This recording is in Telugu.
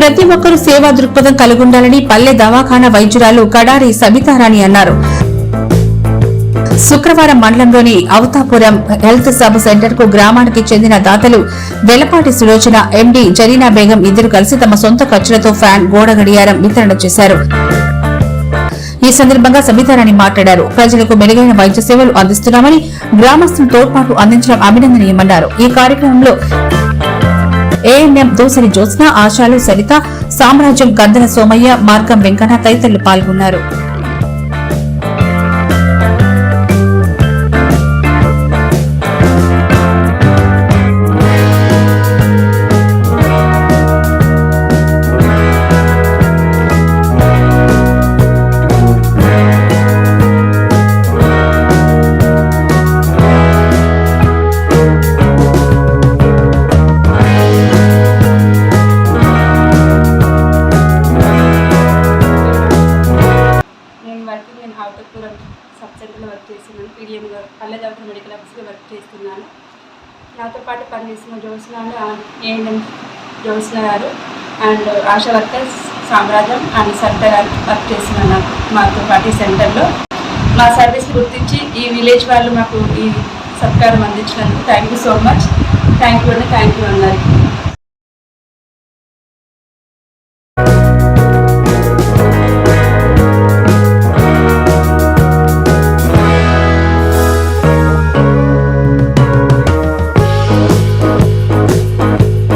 ప్రతి ఒక్కరూ సేవా దృక్పథం కలిగి ఉండాలని పల్లె దవాఖానా వైద్యురాలు కడారి సబితారాణి అన్నారు. శుక్రవారం మండలంలోని అవతాపురం హెల్త్ సబ్ సెంటర్కు గ్రామానికి చెందిన దాతలు వెలపాటి సులోచన ఎండీ జరీనా బేగం ఇద్దరు కలిసి తమ సొంత ఖర్చులతో ఫ్యాన్ గోడ గడియారం వితరణ చేశారు. ఈ సందర్భంగా సబితారాణి మాట్లాడారు. ప్రజలకు మెరుగైన వైద్య సేవలు అందిస్తున్నామని గ్రామస్తులు తోడ్పాటు అందించడం అభినందనీయమన్నారు. ఈ కార్యక్రమంలో ఏఎన్ఎం దోసరి జ్యోత్స్న ఆశాలు సరిత సామ్రాజ్యం కందల సోమయ్య మార్గం వెంకన్న తదితరులు పాల్గొన్నారు. వర్క్ సబ్ సెంటర్లో వర్క్ చేస్తున్నాను. పీడిఎంగా పల్లె డాక్టర్ మెడికల్ ఆఫీస్లో వర్క్ చేస్తున్నాను. నాతో పాటు పనిచేస్తున్న జ్యోత్స్న ఏఎన్ఎం జోస్న గారు and Asha workers Samrajyam and Saritha గారు వర్క్ చేస్తున్నాను నాకు మాతో పాటు సెంటర్లో. మా సర్వీస్ గుర్తించి ఈ విలేజ్ వాళ్ళు మాకు ఈ సత్కారం అందించినందుకు thank you so much. Thank you అండి థ్యాంక్ యూ అన్నారు.